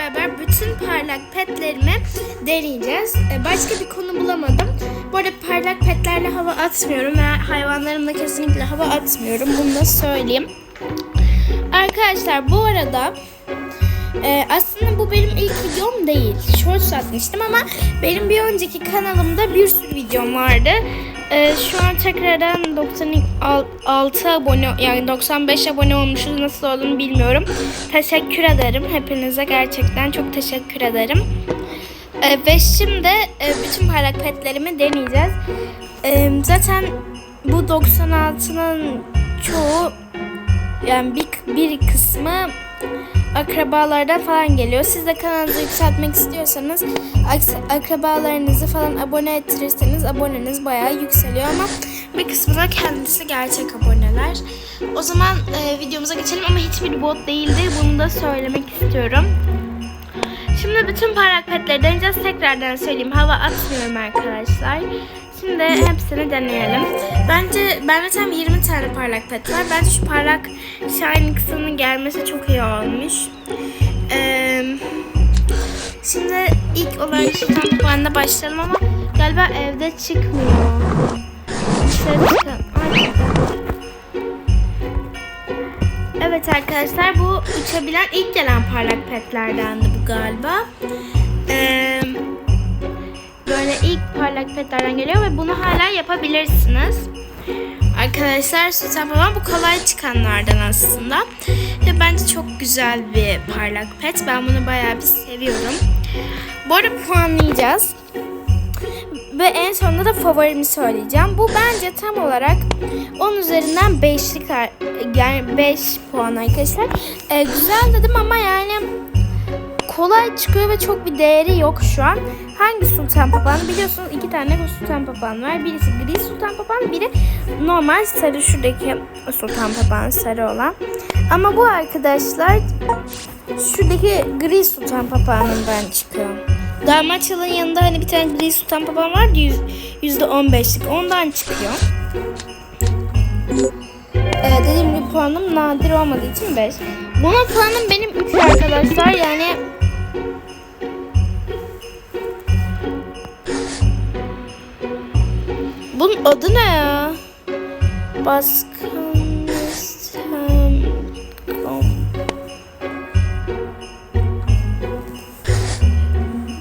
beraber bütün parlak petlerimi deneyeceğiz. Ee, Başka bir konu bulamadım. Bu arada parlak petlerle hava atmıyorum ve hayvanlarımla kesinlikle hava atmıyorum. Bunu da söyleyeyim. Arkadaşlar bu arada e, aslında bu benim ilk videom değil. Shorts atmıştım ama benim bir önceki kanalımda bir sürü videom vardı. E, şu an tekrardan 96 abone yani 95 abone olmuşuz. Nasıl olduğunu bilmiyorum. Teşekkür ederim. Hepinize gerçekten çok teşekkür ederim. E, ve şimdi e, bütün parlak petlerimi deneyeceğiz. E, zaten bu 96'nın çoğu yani bir, bir kısmı akrabalardan falan geliyor. Siz de kanalınızı yükseltmek istiyorsanız akrabalarınızı falan abone ettirirseniz aboneniz bayağı yükseliyor ama bir kısmı da kendisi gerçek aboneler. O zaman e, videomuza geçelim ama hiçbir bot değildir. Bunu da söylemek istiyorum. Şimdi bütün parlak petleri deneyeceğiz. Tekrardan söyleyeyim. Hava atmıyorum arkadaşlar. Şimdi hepsini deneyelim. Bence bende tam 20 tane parlak pet var. Bence şu parlak shiny kısmının gelmesi çok iyi olmuş. Ee, şimdi ilk olarak şu tamponla başlayalım ama galiba evde çıkmıyor. Dışarı çıkan. Ay, Evet arkadaşlar bu uçabilen ilk gelen parlak petlerdendi bu galiba. Ee, böyle ilk parlak petlerden geliyor ve bunu hala yapabilirsiniz. Arkadaşlar Sultan Babam bu kolay çıkanlardan aslında. Ve bence çok güzel bir parlak pet. Ben bunu bayağı bir seviyorum. Bu arada puanlayacağız. Ve en sonunda da favorimi söyleyeceğim. Bu bence tam olarak 10 üzerinden 5'lik ar- yani 5 puan arkadaşlar. Ee, güzel dedim ama yani kolay çıkıyor ve çok bir değeri yok şu an. Hangi sultan papağanı biliyorsunuz iki tane sultan papağanı var. Birisi gri sultan papağanı, biri normal sarı şuradaki sultan papağanı sarı olan. Ama bu arkadaşlar şuradaki gri sultan papağanından çıkıyor. Dalmaçyalı'nın yanında hani bir tane gri sultan papağan var yüz- yüzde on beşlik ondan çıkıyor. Ee, dediğim gibi puanım nadir olmadığı için 5. Buna puanım benim 3 arkadaşlar yani Bunun adı ne ya? Baskın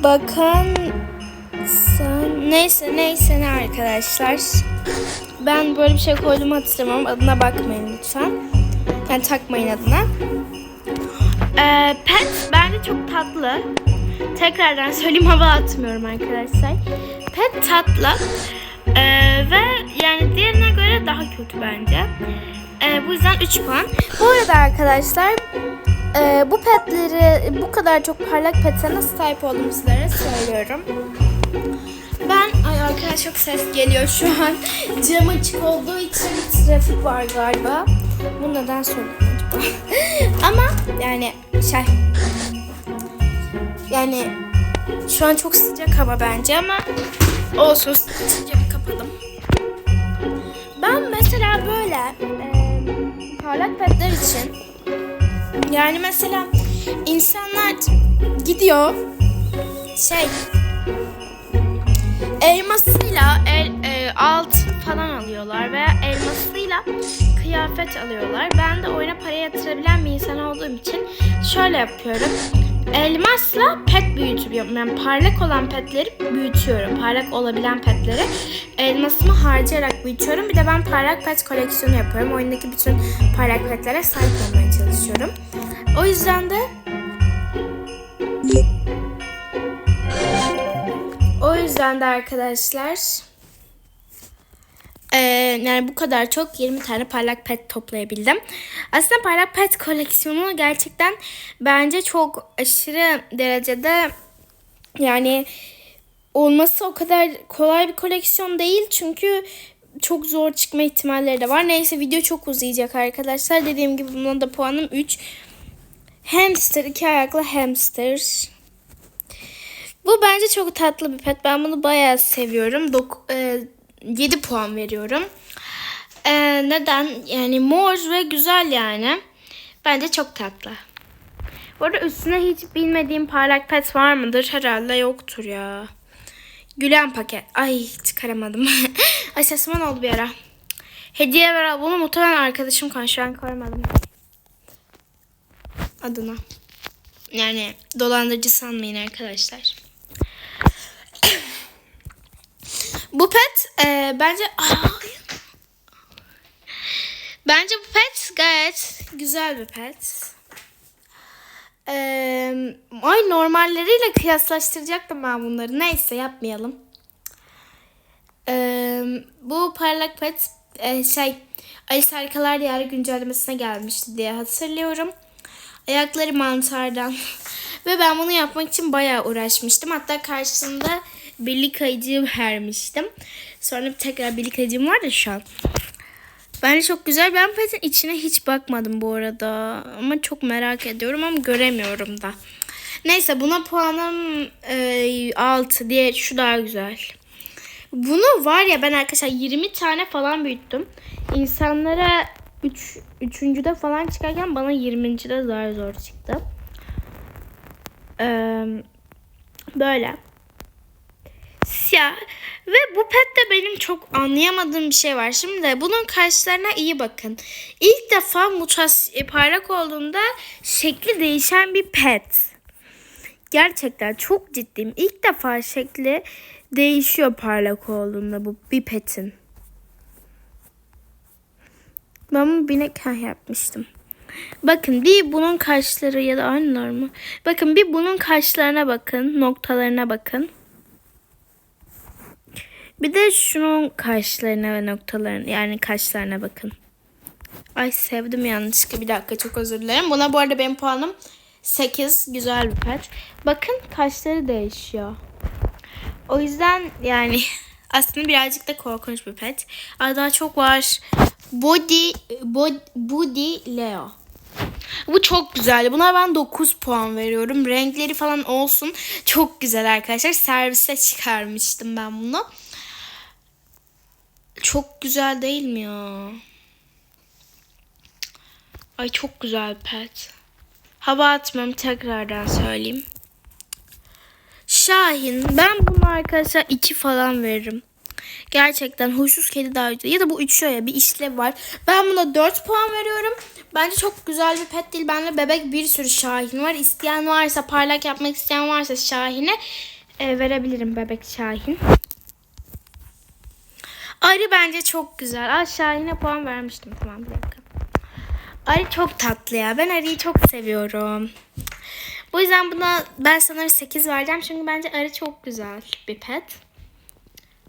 Bakan sen neyse neyse ne arkadaşlar. Ben böyle bir şey koydum hatırlamam. Adına bakmayın lütfen. Yani takmayın adına. Ee, pet bence çok tatlı. Tekrardan söyleyeyim hava atmıyorum arkadaşlar. Pet tatlı. Ee, ve yani diğerine göre daha kötü bence. Ee, bu yüzden 3 puan. Bu arada arkadaşlar e, bu petleri bu kadar çok parlak pete nasıl sahip olduğumu sizlere söylüyorum. Ben ay arkadaş çok ses geliyor şu an. Cam açık olduğu için trafik var galiba. Bu neden söyledim acaba? Ama yani şey yani şu an çok sıcak hava bence ama olsun sıcak kapadım. Ben mesela böyle e, parlak petler için yani mesela insanlar gidiyor şey elmasıyla el, e, altın falan alıyorlar veya elmasıyla kıyafet alıyorlar. Ben de oyuna para yatırabilen bir insan olduğum için şöyle yapıyorum. Elmasla pet büyütüyorum. Yani parlak olan petleri büyütüyorum. Parlak olabilen petleri elmasımı harcayarak büyütüyorum. Bir de ben parlak pet koleksiyonu yapıyorum. Oyundaki bütün parlak petlere sahip olmaya çalışıyorum. O yüzden de o yüzden de arkadaşlar ee, yani bu kadar çok 20 tane parlak pet toplayabildim. Aslında parlak pet koleksiyonu gerçekten bence çok aşırı derecede yani olması o kadar kolay bir koleksiyon değil. Çünkü çok zor çıkma ihtimalleri de var. Neyse video çok uzayacak arkadaşlar. Dediğim gibi bunun da puanım 3. Hamster, iki ayaklı hamster. Bu bence çok tatlı bir pet. Ben bunu bayağı seviyorum. Dok- e, 7 puan veriyorum. E, neden? Yani mor ve güzel yani. Bence çok tatlı. Bu arada üstüne hiç bilmediğim parlak pet var mıdır? Herhalde yoktur ya. Gülen paket. Ay çıkaramadım. Ay sesimen oldu bir ara. Hediye ver. Bunu muhtemelen arkadaşım koymuş. Ben koymadım. Adına. Yani dolandırıcı sanmayın arkadaşlar. Bu pet e, bence bence bu pet gayet güzel bir pet. Ee, ay normalleriyle kıyaslaştıracaktım ben bunları. Neyse yapmayalım. Ee, bu parlak pet e, şey Alice Harikalar Diyarı güncellemesine gelmişti diye hatırlıyorum. Ayakları mantardan. Ve ben bunu yapmak için bayağı uğraşmıştım. Hatta karşısında birlik ayıcı vermiştim. Sonra tekrar birlik ayıcım var da şu an. Bence çok güzel. Ben petin içine hiç bakmadım bu arada. Ama çok merak ediyorum ama göremiyorum da. Neyse buna puanım e, 6 diye şu daha güzel. Bunu var ya ben arkadaşlar 20 tane falan büyüttüm. İnsanlara 3 üç, 3. falan çıkarken bana 20. de zar zor çıktı. Ee, böyle. Siyah. Ve bu pette benim çok anlayamadığım bir şey var. Şimdi bunun karşılarına iyi bakın. İlk defa mutas parlak olduğunda şekli değişen bir pet. Gerçekten çok ciddiyim. İlk defa şekli değişiyor parlak olduğunda bu bir petin. Ben bunu binek ha yapmıştım. Bakın bir bunun kaşları ya da aynılar mı? Bakın bir bunun kaşlarına bakın. Noktalarına bakın. Bir de şunun kaşlarına ve noktalarına yani kaşlarına bakın. Ay sevdim yanlışlıkla bir dakika çok özür dilerim. Buna bu arada benim puanım 8. Güzel bir pet. Bakın kaşları değişiyor. O yüzden yani aslında birazcık da korkunç bir pet. Ay daha çok var. Body, body, body Leo. Bu çok güzel. Buna ben 9 puan veriyorum. Renkleri falan olsun. Çok güzel arkadaşlar. Servise çıkarmıştım ben bunu. Çok güzel değil mi ya? Ay çok güzel pet. Hava atmam tekrardan söyleyeyim. Şahin. Ben bunu arkadaşlar 2 falan veririm. Gerçekten huysuz kedi daha güzel. Ya da bu 3 şöyle bir işlev var. Ben buna 4 puan veriyorum. Bence çok güzel bir pet değil. Bende bebek bir sürü Şahin var. İsteyen varsa parlak yapmak isteyen varsa Şahin'e e, verebilirim bebek Şahin. Arı bence çok güzel. Aa Şahin'e puan vermiştim. Tamam bir dakika. Arı çok tatlı ya. Ben arıyı çok seviyorum. Bu yüzden buna ben sanırım 8 vereceğim. Çünkü bence arı çok güzel bir pet.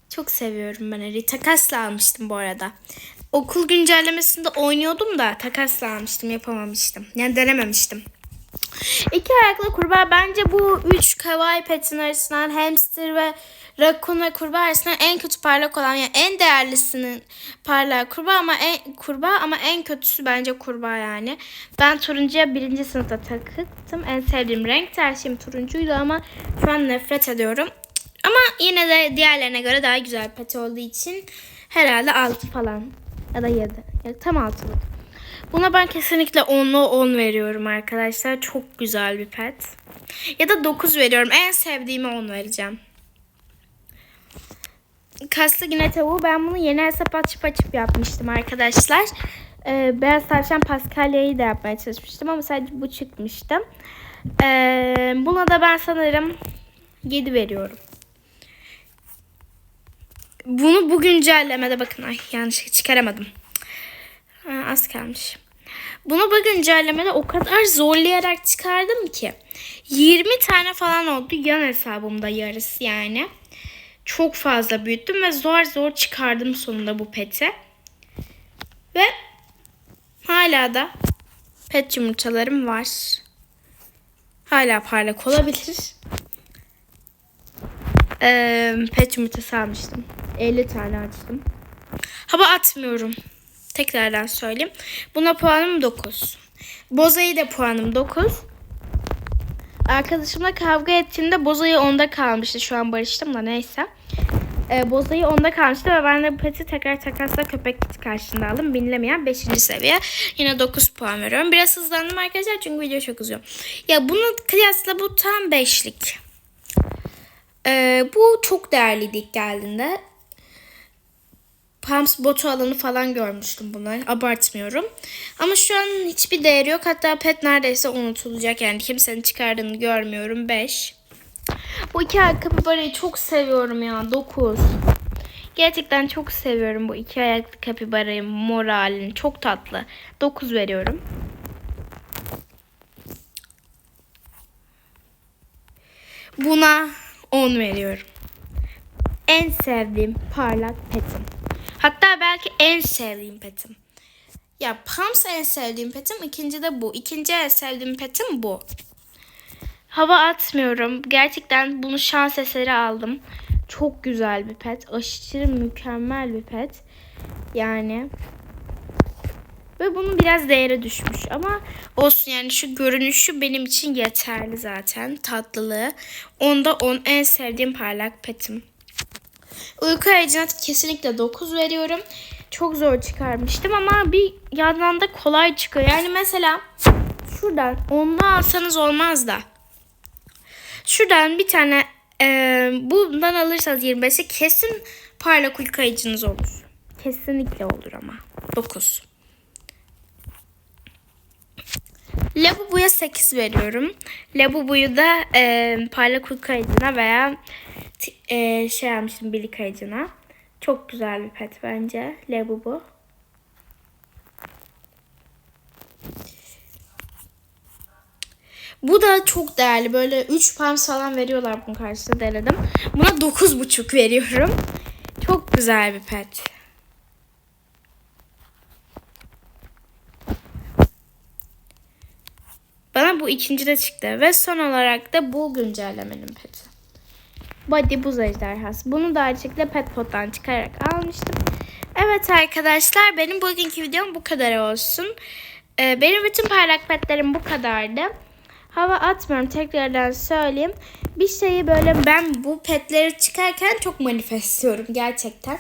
Çok seviyorum ben arıyı. Takasla almıştım bu arada. Okul güncellemesinde oynuyordum da takasla almıştım. Yapamamıştım. Yani denememiştim. İki ayaklı kurbağa bence bu üç kawaii petin arasından hamster ve rakun ve kurbağa arasından en kötü parlak olan yani en değerlisinin parlak kurbağa ama en kurbağa ama en kötüsü bence kurbağa yani. Ben turuncuya birinci sınıfta takıttım. En sevdiğim renk tercihim turuncuydu ama şu an nefret ediyorum. Ama yine de diğerlerine göre daha güzel pet olduğu için herhalde 6 falan ya da 7. Ya tam 6'lık. Buna ben kesinlikle 10'lu 10 veriyorum arkadaşlar. Çok güzel bir pet. Ya da 9 veriyorum. En sevdiğime 10 vereceğim. Kaslı yine tavuğu. Ben bunu yeni hesap açıp açıp yapmıştım arkadaşlar. Ee, Beyaz Tavşan Paskalya'yı da yapmaya çalışmıştım ama sadece bu çıkmıştı. Ee, buna da ben sanırım 7 veriyorum. Bunu bu güncellemede bakın ay yanlış çıkaramadım. Ha, az kalmış. Bunu bu güncellemede o kadar zorlayarak çıkardım ki. 20 tane falan oldu yan hesabımda yarısı yani. Çok fazla büyüttüm ve zor zor çıkardım sonunda bu peti. Ve hala da pet yumurtalarım var. Hala parlak olabilir. Ee, pet yumurtası almıştım. 50 tane açtım. Hava atmıyorum. Tekrardan söyleyeyim. Buna puanım 9. Boza'yı da puanım 9. Arkadaşımla kavga ettiğimde Boza'yı onda kalmıştı. Şu an barıştım da neyse. e, bozayı onda kalmıştı ve ben de bu peti tekrar takasla köpek kiti karşılığında aldım. Binilemeyen 5. seviye. Yine 9 puan veriyorum. Biraz hızlandım arkadaşlar çünkü video çok uzuyor. Ya bunu kıyasla bu tam 5'lik. E, bu çok değerliydi ilk geldiğinde. Pumps botu alanı falan görmüştüm buna. Abartmıyorum. Ama şu an hiçbir değeri yok. Hatta pet neredeyse unutulacak. Yani kimsenin çıkardığını görmüyorum. 5. Bu iki ayakkabı barayı çok seviyorum ya. 9. Gerçekten çok seviyorum bu iki ayaklı kapibarayı mor halini. Çok tatlı. 9 veriyorum. Buna 10 veriyorum. En sevdiğim parlak petim. Hatta belki en sevdiğim petim. Ya Pams en sevdiğim petim. ikinci de bu. İkinci en sevdiğim petim bu. Hava atmıyorum. Gerçekten bunu şans eseri aldım. Çok güzel bir pet. Aşırı mükemmel bir pet. Yani. Ve bunun biraz değeri düşmüş ama olsun yani şu görünüşü benim için yeterli zaten. Tatlılığı. Onda 10 en sevdiğim parlak petim. Uyku aracına kesinlikle 9 veriyorum. Çok zor çıkarmıştım ama bir yandan da kolay çıkıyor. Yani mesela şuradan onlu alsanız olmaz da. Şuradan bir tane e, bundan alırsanız 25'e kesin parlak uyku aracınız olur. Kesinlikle olur ama. 9. Labubu'ya 8 veriyorum. Labubu'yu da e, parlak uyku aracına veya e, şey almıştım birlik aracına. Çok güzel bir pet bence Labubu. Bu da çok değerli. Böyle 3 pound falan veriyorlar bunun karşısında denedim. Buna 9,5 veriyorum. Çok güzel bir pet. Bana bu ikinci de çıktı. Ve son olarak da bu güncellemenin peti. Body buz ejderhası. Bunu da açıkla pet pottan çıkarak almıştım. Evet arkadaşlar benim bugünkü videom bu kadar olsun. Ee, benim bütün parlak petlerim bu kadardı. Hava atmıyorum tekrardan söyleyeyim. Bir şeyi böyle ben bu petleri çıkarken çok manifestiyorum gerçekten.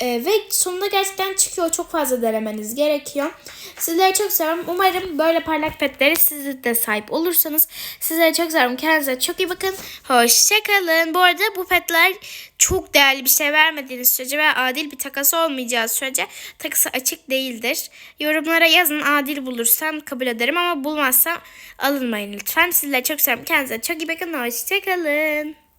Ee, ve sonunda gerçekten çıkıyor. Çok fazla denemeniz gerekiyor. Sizleri çok seviyorum. Umarım böyle parlak petlere siz de sahip olursanız. Sizleri çok seviyorum. Kendinize çok iyi bakın. Hoşçakalın. Bu arada bu petler çok değerli bir şey vermediğiniz sürece ve adil bir takası olmayacağı sürece takası açık değildir. Yorumlara yazın adil bulursam kabul ederim ama bulmazsam alınmayın lütfen. Sizleri çok seviyorum. Kendinize çok iyi bakın. Hoşçakalın.